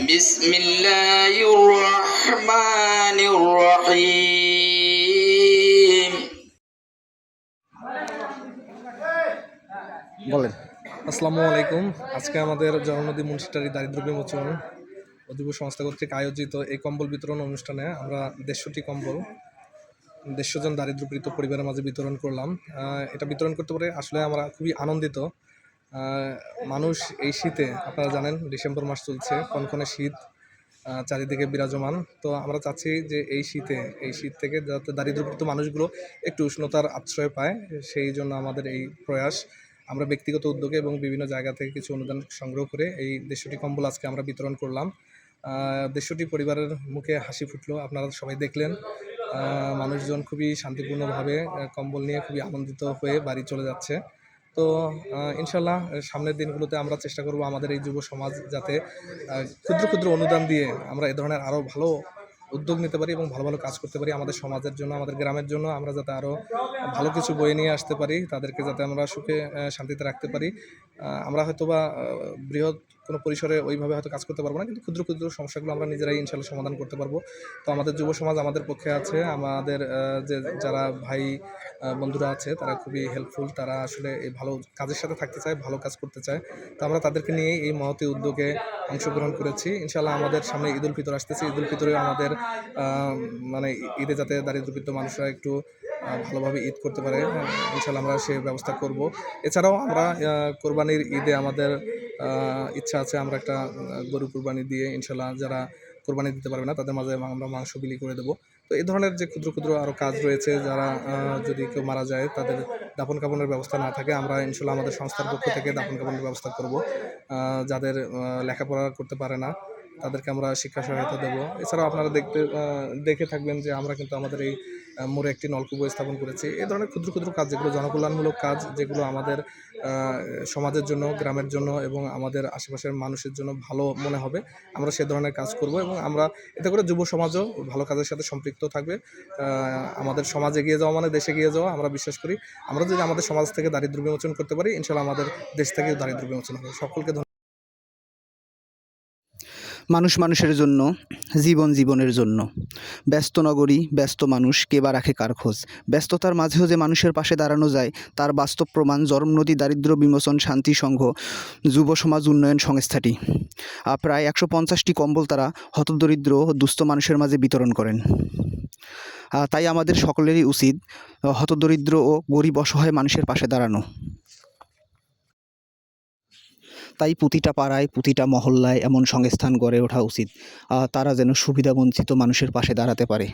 بسم الله الرحمن الرحيم বলেন আসসালামু আলাইকুম আজকে আমাদের জননদী মুন্সিটারি দারিদ্র বিমোচন অধিব সংস্থা কর্তৃক আয়োজিত এই কম্বল বিতরণ অনুষ্ঠানে আমরা দেড়শোটি কম্বল দেড়শো জন দারিদ্রপীড়িত পরিবারের মাঝে বিতরণ করলাম আহ, এটা বিতরণ করতে পারে আসলে আমরা খুবই আনন্দিত আহ, মানুষ এই শীতে আপনারা জানেন ডিসেম্বর মাস চলছে কনকনে শীত চারিদিকে বিরাজমান। তো আমরা চাচ্ছি যে এই শীতে এই শীত থেকে যাতে দারিদ্রপীড়িত মানুষগুলো একটু উষ্ণতার আশ্রয় পায় সেই জন্য আমাদের এই প্রয়াস। আমরা ব্যক্তিগত উদ্যোগে এবং বিভিন্ন জায়গা থেকে কিছু অনুদান সংগ্রহ করে এই দেড়শোটি কম্বল আজকে আমরা বিতরণ করলাম। আহ, দেড়শোটি পরিবারের মুখে হাসি ফুটলো আপনারা সবাই দেখলেন। মানুষজন খুবই শান্তিপূর্ণভাবে কম্বল নিয়ে খুবই আনন্দিত হয়ে বাড়ি চলে যাচ্ছে। তো ইনশাল্লাহ সামনের দিনগুলোতে আমরা চেষ্টা করব আমাদের এই যুব সমাজ যাতে ক্ষুদ্র ক্ষুদ্র অনুদান দিয়ে আমরা এ ধরনের আরও ভালো উদ্যোগ নিতে পারি এবং ভালো ভালো কাজ করতে পারি আমাদের সমাজের জন্য, আমাদের গ্রামের জন্য। আমরা যাতে আরও ভালো কিছু বয়ে নিয়ে আসতে পারি, তাদেরকে যাতে আমরা সুখে শান্তিতে রাখতে পারি। আমরা হয়তো বা বৃহৎ কোনো পরিসরে ওইভাবে হয়তো কাজ করতে পারব না, কিন্তু ক্ষুদ্র ক্ষুদ্র সমস্যাগুলো আমরা নিজেরাই ইনশাল্লাহ সমাধান করতে পারব। তো আমাদের যুব সমাজ আমাদের পক্ষে আছে, আমাদের যে যারা ভাই বন্ধুরা আছে, তারা খুবই হেল্পফুল তারা আসলে এই ভালো কাজের সাথে থাকতে চায়, ভালো কাজ করতে চায়। তো আমরা তাদেরকে নিয়েই এই মহতি উদ্যোগে অংশগ্রহণ করেছি। ইনশাল্লাহ আমাদের সামনে ঈদ উল ফিতর আসতেছে। ঈদ উল ফিতরে আমাদের মানে ঈদে যাতে দারিদ্রপীড়িত মানুষরা একটু ভালোভাবে ঈদ করতে পারে ইনশাল্লাহ আমরা সেই ব্যবস্থা করব। এছাড়াও আমরা কোরবানির ঈদে আমাদের ইচ্ছা আছে আমরা একটা গরু কোরবানি দিয়ে ইনশাল্লাহ যারা কোরবানি দিতে পারবে না, তাদের মাঝে আমরা মাংস বিলি করে দেবো। তো এই ধরনের যে ক্ষুদ্র ক্ষুদ্র আরও কাজ রয়েছে, যারা যদি কেউ মারা যায়, তাদের দাফন কাপনের ব্যবস্থা না থাকে, আমরা ইনশাল্লাহ আমাদের সংস্থার পক্ষ থেকে দাফন কাপনের ব্যবস্থা করব যাদের লেখাপড়া করতে পারে না। তাদেরকে আমরা শিক্ষা সহায়তা দেবো। এছাড়াও আপনারা দেখতে দেখে থাকবেন যে আমরা কিন্তু আমাদের এই মোড়ে একটি নলকূপ স্থাপন করেছি। এই ধরনের ক্ষুদ্র ক্ষুদ্র কাজ যেগুলো জনকল্যাণমূলক কাজ, যেগুলো আমাদের সমাজের জন্য, গ্রামের জন্য এবং আমাদের আশেপাশের মানুষের জন্য ভালো মনে হবে, আমরা সে ধরনের কাজ করব এবং আমরা এতে করে যুব সমাজও ভালো কাজের সাথে সম্পৃক্ত থাকবে। আমাদের সমাজ এগিয়ে যাওয়া মানে দেশে এগিয়ে যাওয়া, আমরা বিশ্বাস করি। আমরা যদি আমাদের সমাজ থেকে দারিদ্র বিমোচন করতে পারি, ইনশাল্লাহ আমাদের দেশ থেকেও দারিদ্র বিমোচন হবে। সকলকে মানুষ মানুষের জন্য, জীবন জীবনের জন্য। ব্যস্ত নগরী, ব্যস্ত মানুষ, কে বা রাখে কার খোঁজ? ব্যস্ততার মাঝেও যে মানুষের পাশে দাঁড়ানো যায়, তার বাস্তব প্রমাণ জরমনদী দারিদ্র, বিমোচন, শান্তি, সংঘ, যুব সমাজ, উন্নয়ন, সংস্থাটি। প্রায় একশো পঞ্চাশটি কম্বল তারা হতদরিদ্র ও দুস্থ মানুষের মাঝে বিতরণ করেন। তাই আমাদের সকলেরই উচিত হতদরিদ্র ও গরিব অসহায় মানুষের পাশে দাঁড়ানো। তাই প্রতিটা পাড়ায়, প্রতিটা মহল্লায় এমন সংস্থান গড়ে ওঠা উচিত তারা যেন সুবিধাবঞ্চিত মানুষের পাশে দাঁড়াতে পারে।